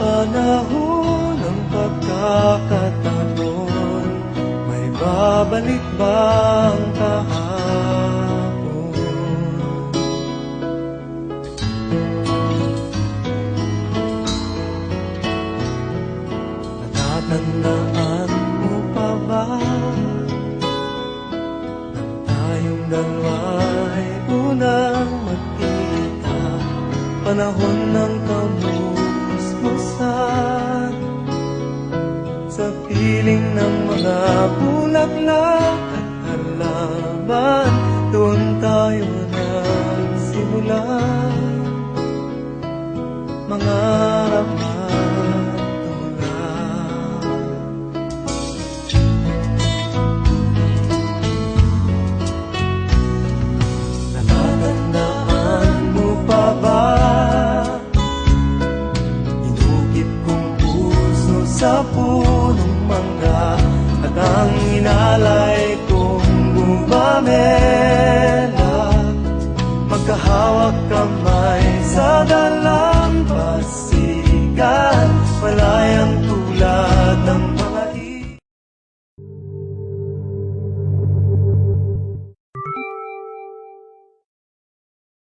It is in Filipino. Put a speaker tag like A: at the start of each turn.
A: Panapanahon ng pagkakataon May babalik bang kahapon? Natatandaan mo pa ba Nang tayong dalawa'y unang magkita Panahon ng Sa piling ng mga bulaklak at halaman. Doon tayo nagsimula. Mga ramay sa punong mangga At ang inalay kong gumamela. Magkahawak kamay sa dalawa